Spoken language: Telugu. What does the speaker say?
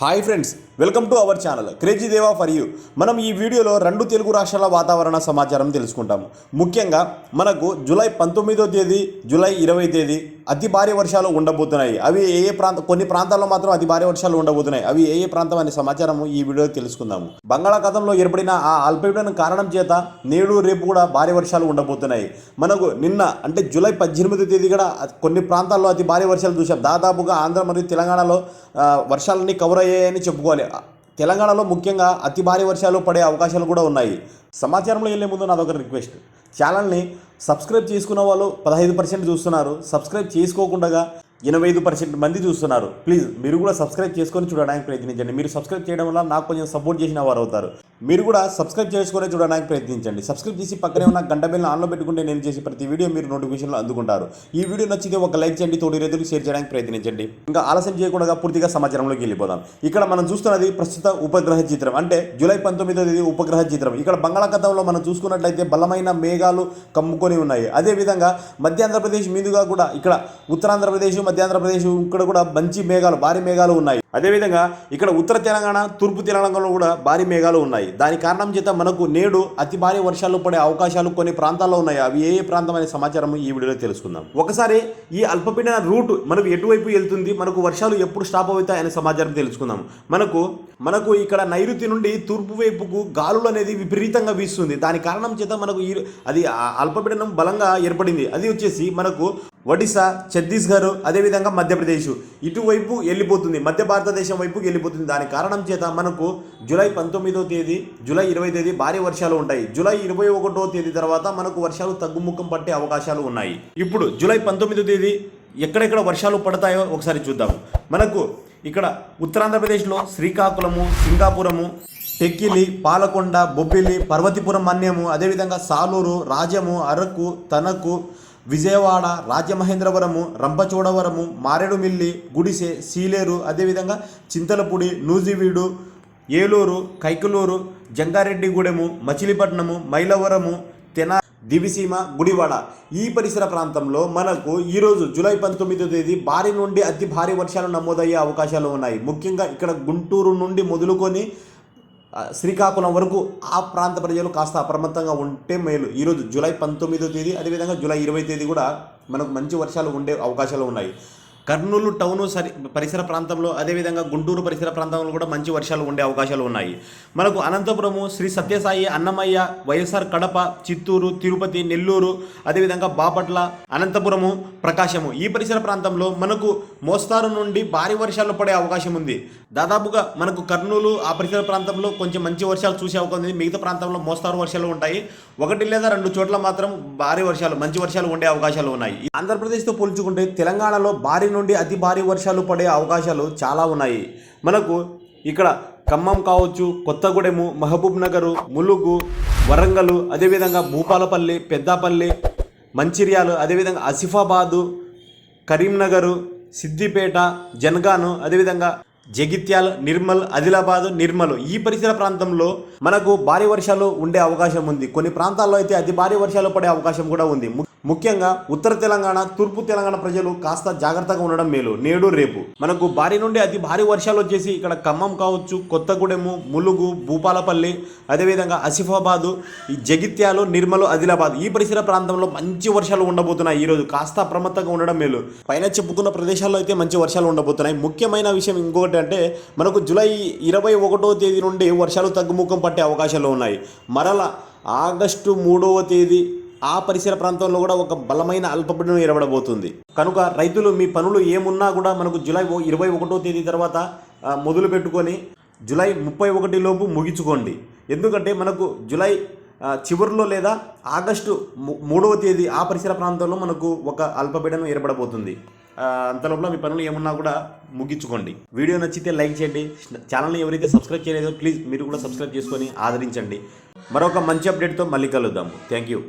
Hi friends welcome to our channel. Crazy Deva for you. మనం ఈ వీడియోలో రెండు తెలుగు రాష్ట్రాల వాతావరణ సమాచారం తెలుసుకుంటాము. ముఖ్యంగా మనకు జూలై పంతొమ్మిదో తేదీ జూలై ఇరవై తేదీ అతి భారీ వర్షాలు ఉండబోతున్నాయి. అవి ఏ ఏ ప్రాంత కొన్ని ప్రాంతాల్లో మాత్రం అతి భారీ వర్షాలు ఉండబోతున్నాయి. అవి ఏ ఏ ప్రాంతం అనే సమాచారం ఈ వీడియో తెలుసుకుందాము. బంగాళాఖాతంలో ఏర్పడిన ఆ అల్పపీడనం కారణం చేత నేడు రేపు కూడా భారీ వర్షాలు ఉండబోతున్నాయి. మనకు నిన్న అంటే జూలై పద్దెనిమిది తేదీ కూడా కొన్ని ప్రాంతాల్లో అతి భారీ వర్షాలు చూసాం దాదాపుగా ఆంధ్ర మరియు తెలంగాణలో వర్షాలన్నీ కవర్ అయ్యాయని చెప్పుకోవాలి. తెలంగాణలో ముఖ్యంగా అతి భారీ వర్షాలు పడే అవకాశాలు కూడా ఉన్నాయి. సమాచారంలో వెళ్ళే ముందు నాదొక రిక్వెస్ట్ ఛానల్ని సబ్స్క్రైబ్ చేసుకున్న వాళ్ళు పదహైదు పర్సెంట్ చూస్తున్నారు. సబ్స్క్రైబ్ చేసుకోకుండా ఎనభై ఐదు పర్సెంట్ మంది చూస్తున్నారు. ప్లీజ్ మీరు కూడా సబ్స్క్రైబ్ చేసుకొని చూడడానికి ప్రయత్నించండి. మీరు సబ్స్క్రైబ్ చేయడం వల్ల నాకు కొంచెం సపోర్ట్ చేసిన వారు అవుతారు. మీరు కూడా సబ్స్క్రైబ్ చేసుకొని చూడడానికి ప్రయత్నించండి. సబ్స్క్రైబ్ చేసి పక్కనే ఉన్న గంట బిల్లు ఆన్లో పెట్టుకుంటే నేను చేసే ప్రతి వీడియో మీరు నోటిఫికేషన్లో అందుకుంటారు. ఈ వీడియో నచ్చితే ఒక లైక్ చేయండి తోటి రైతులకు షేర్ చేయడానికి ప్రయత్నించండి. ఇంకా ఆలస్యం చేయకుండా పూర్తిగా సమాచారంలోకి వెళ్ళిపోదాం. ఇక్కడ మనం చూస్తున్నది ప్రస్తుత ఉపగ్రహ చిత్రం. అంటే జూలై పంతొమ్మిదో తేదీ ఉపగ్రహ చిత్రం. ఇక్కడ బంగాళాఖాతంలో మనం చూసుకున్నట్లయితే బలమైన మేఘాలు కమ్ముకొని ఉన్నాయి. అదేవిధంగా మధ్య ఆంధ్రప్రదేశ్ మీదుగా కూడా ఇక్కడ ఉత్తరాంధ్రప్రదేశ్ మధ్య ఆంధ్రప్రదేశ్ ఇక్కడ కూడా మంచి మేఘాలు భారీ మేఘాలు ఉన్నాయి. అదేవిధంగా ఇక్కడ ఉత్తర తెలంగాణ తూర్పు తెలంగాణలో కూడా భారీ మేఘాలు ఉన్నాయి. దాని కారణం చేత మనకు నేడు అతి భారీ వర్షాలు పడే అవకాశాలు కొన్ని ప్రాంతాల్లో ఉన్నాయి. అవి ఏ ఏ ప్రాంతం అనే సమాచారం ఈ వీడియోలో తెలుసుకుందాం. ఒకసారి ఈ అల్పపీడన రూట్ మనకు ఎటువైపు వెళ్తుంది మనకు వర్షాలు ఎప్పుడు స్టాప్ అవుతాయి అనే సమాచారం తెలుసుకుందాం. మనకు మనకు ఇక్కడ నైరుతి నుండి తూర్పు వైపుకు గాలులు అనేది విపరీతంగా వీస్తుంది. దాని కారణం చేత మనకు ఈ అది ఆ అల్పపీడనం బలంగా ఏర్పడింది. అది వచ్చేసి మనకు ఒడిశా ఛత్తీస్గఢ్ అదేవిధంగా మధ్యప్రదేశ్. ఇటువైపు వెళ్ళిపోతుంది మధ్య భారతదేశం వైపుకి వెళ్ళిపోతుంది. దాని కారణం చేత మనకు జూలై పంతొమ్మిదో తేదీ జూలై ఇరవై తేదీ భారీ వర్షాలు ఉంటాయి. జూలై ఇరవై ఒకటో తేదీ తర్వాత మనకు వర్షాలు తగ్గుముఖం పట్టే అవకాశాలు ఉన్నాయి. ఇప్పుడు జూలై పంతొమ్మిదో తేదీ ఎక్కడెక్కడ వర్షాలు పడతాయో ఒకసారి చూద్దాం. మనకు ఇక్కడ ఉత్తరాంధ్రప్రదేశ్లో శ్రీకాకుళము సింగాపురము టెక్కిలి పాలకొండ బొబ్బిలి పర్వతిపురం మన్యము అదేవిధంగా సాలూరు రాజము అరకు తనకు విజయవాడ రాజమహేంద్రవరము రంపచోడవరము మారేడుమిల్లి గుడిసె సీలేరు అదేవిధంగా చింతలపూడి నూజివీడు ఏలూరు కైకలూరు జంగారెడ్డిగూడెము మచిలీపట్నము మైలవరము తెన దివిసీమ గుడివాడ. ఈ పరిసర ప్రాంతంలో మనకు ఈరోజు జూలై పంతొమ్మిదో తేదీ భారీ నుండి అతి భారీ వర్షాలు నమోదయ్యే అవకాశాలు ఉన్నాయి. ముఖ్యంగా ఇక్కడ గుంటూరు నుండి మొదలుకొని శ్రీకాకుళం వరకు ఆ ప్రాంత ప్రజలు కాస్త అప్రమత్తంగా ఉంటే మేలు. ఈరోజు జూలై పంతొమ్మిదో తేదీ అదేవిధంగా జూలై ఇరవై తేదీ కూడా మనకు మంచి వర్షాలు ఉండే అవకాశాలు ఉన్నాయి. కర్నూలు టౌన్ సరి పరిసర ప్రాంతంలో అదేవిధంగా గుంటూరు పరిసర ప్రాంతంలో కూడా మంచి వర్షాలు ఉండే అవకాశాలు ఉన్నాయి. మనకు అనంతపురము శ్రీ సత్యసాయి అన్నమయ్య వైఎస్ఆర్ కడప చిత్తూరు తిరుపతి నెల్లూరు అదేవిధంగా బాపట్ల అనంతపురము ప్రకాశము. ఈ పరిసర ప్రాంతంలో మనకు మోస్తారు నుండి భారీ వర్షాలు పడే అవకాశం ఉంది. దాదాపుగా మనకు కర్నూలు ఆ పరిసర ప్రాంతంలో కొంచెం మంచి వర్షాలు చూసే అవకాశం ఉంది. మిగతా ప్రాంతంలో మోస్తారు వర్షాలు ఉంటాయి. ఒకటి లేదా రెండు చోట్ల మాత్రం భారీ వర్షాలు మంచి వర్షాలు ఉండే అవకాశాలు ఉన్నాయి. ఆంధ్రప్రదేశ్తో పోల్చుకుంటే తెలంగాణలో భారీ నుండి అతి భారీ వర్షాలు పడే అవకాశాలు చాలా ఉన్నాయి. మనకు ఇక్కడ ఖమ్మం కావచ్చు కొత్తగూడెము మహబూబ్ నగరు ములుగు వరంగల్ అదేవిధంగా భూపాలపల్లి పెద్దాపల్లి మంచిర్యాలు అదేవిధంగా ఆసిఫాబాదు కరీంనగరు సిద్దిపేట జనగాను అదేవిధంగా జగిత్యాల నిర్మల్ ఆదిలాబాద్ నిర్మల్ ఈ పరిసర ప్రాంతంలో మనకు భారీ వర్షాలు ఉండే అవకాశం ఉంది. కొన్ని ప్రాంతాల్లో అయితే అతి భారీ వర్షాలు పడే అవకాశం కూడా ఉంది. ము- ముఖ్యంగా ఉత్తర తెలంగాణ తూర్పు తెలంగాణ ప్రజలు కాస్త జాగ్రత్తగా ఉండడం మేలు. నేడు రేపు. మనకు భారీ నుండి అతి భారీ వర్షాలు వచ్చేసి ఇక్కడ ఖమ్మం కావచ్చు కొత్తగూడెము ములుగు భూపాలపల్లి అదేవిధంగా ఆసిఫాబాదు ఈ జగిత్యాలు నిర్మలు ఆదిలాబాద్ ఈ పరిసర ప్రాంతంలో మంచి వర్షాలు ఉండబోతున్నాయి. ఈరోజు కాస్త అప్రమత్తంగా ఉండడం మేలు. పైన చెప్పుకున్న ప్రదేశాల్లో అయితే మంచి వర్షాలు ఉండబోతున్నాయి. ముఖ్యమైన విషయం ఇంకొకటి అంటే మనకు జూలై ఇరవై ఒకటో తేదీ నుండి వర్షాలు తగ్గుముఖం పట్టే అవకాశాలు ఉన్నాయి. మరలా ఆగస్టు మూడవ తేదీ ఆ పరిసర ప్రాంతంలో కూడా ఒక బలమైన అల్పపీడనం ఏర్పడబోతుంది. కనుక రైతులు మీ పనులు ఏమున్నా కూడా మనకు జూలై ఓ- ఇరవై ఒకటో తేదీ తర్వాత మొదలు పెట్టుకొని జూలై ముప్పై ఒకటి లోపు ముగించుకోండి. ఎందుకంటే మనకు జూలై చివరిలో లేదా ఆగస్టు మూడవ తేదీ ఆ పరిసర ప్రాంతంలో మనకు ఒక అల్పపీడనం ఏర్పడబోతుంది. అంతలోపల మీ పనులు ఏమున్నా కూడా ముగించుకోండి. వీడియో నచ్చితే లైక్ చేయండి. ఛానల్ని ఎవరైతే సబ్స్క్రైబ్ చేయలేదో ప్లీజ్ మీరు కూడా సబ్స్క్రైబ్ చేసుకొని ఆదరించండి. మరొక మంచి అప్డేట్తో మళ్ళీ కలుద్దాం. Thank you.